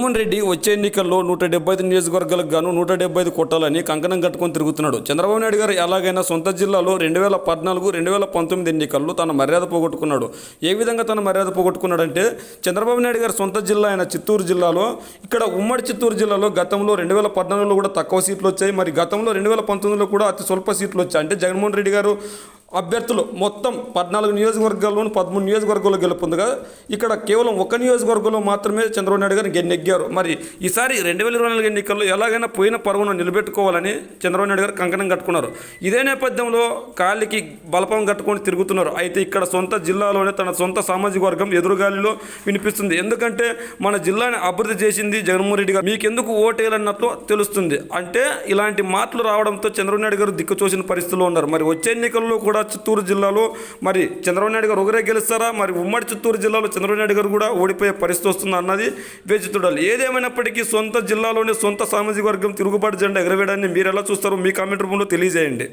జగన్మోహన్ రెడ్డి వచ్చే ఎన్నికల్లో నూట డెబ్బై ఐదు నియోజకవర్గాలకు గాను నూట డెబ్బై ఐదు కొట్టాలని కంకణం కట్టుకొని తిరుగుతున్నాడు. చంద్రబాబు నాయుడు గారు ఎలాగైనా సొంత జిల్లాలో రెండు వేల పద్నాలుగు రెండు వేల పంతొమ్మిది ఎన్నికల్లో తన మర్యాద పోగొట్టుకున్నాడు. ఏ విధంగా తన మర్యాద పోగొట్టుకున్నాడంటే చంద్రబాబు నాయుడు గారు సొంత జిల్లా అయిన చిత్తూరు జిల్లాలో ఇక్కడ ఉమ్మడి చిత్తూరు జిల్లాలో గతంలో రెండు వేల పద్నాలుగులో కూడా తక్కువ సీట్లు వచ్చాయి. మరి గతంలో రెండు వేల పంతొమ్మిదిలో కూడా అతి స్వల్ప సీట్లు వచ్చాయి. అంటే జగన్మోహన్ రెడ్డి గారు అభ్యర్థులు మొత్తం పద్నాలుగు నియోజకవర్గాల్లోనూ పదమూడు నియోజకవర్గాల్లో గెలుపొందగా ఇక్కడ కేవలం ఒక నియోజకవర్గంలో మాత్రమే చంద్రబాబు నాయుడు గారు నెగ్గారు మరి ఈసారి రెండు వేల ఇరవై నాలుగు ఎన్నికల్లో ఎలాగైనా పోయిన పరువును నిలబెట్టుకోవాలని చంద్రబాబు నాయుడు గారు కంకణం కట్టుకున్నారు. ఇదే నేపథ్యంలో కాలికి బలపం కట్టుకొని తిరుగుతున్నారు. అయితే ఇక్కడ సొంత జిల్లాలోనే తన సొంత సామాజిక వర్గం ఎదురుగాలిలో వినిపిస్తుంది. ఎందుకంటే మన జిల్లాని అభివృద్ధి చేసింది జగన్మోహన్ రెడ్డి గారు. మీకెందుకు ఓటేయాలన్నట్లు తెలుస్తుంది. అంటే ఇలాంటి మాటలు రావడంతో చంద్రబాబు నాయుడు గారు దిక్కు చూసిన పరిస్థితిలో ఉన్నారు. మరి వచ్చే ఎన్నికల్లో కూడా కూడా చిత్తూరు జిల్లాలో మరి చంద్రబాబు నాయుడు గారు ఒకరే గెలుస్తారా? మరి ఉమ్మడి చిత్తూరు జిల్లాలో చంద్రబాబు నాయుడు గారు కూడా ఓడిపోయే పరిస్థితి వస్తుంది అన్నది వేచి చూడాలి. ఏదేమైనప్పటికీ సొంత జిల్లాలోనే సొంత సామాజిక వర్గం తిరుగుబాటు జెండా ఎగరవేయడాన్ని మీరు ఎలా చూస్తారో మీ కామెంట్ రూపంలో తెలియజేయండి.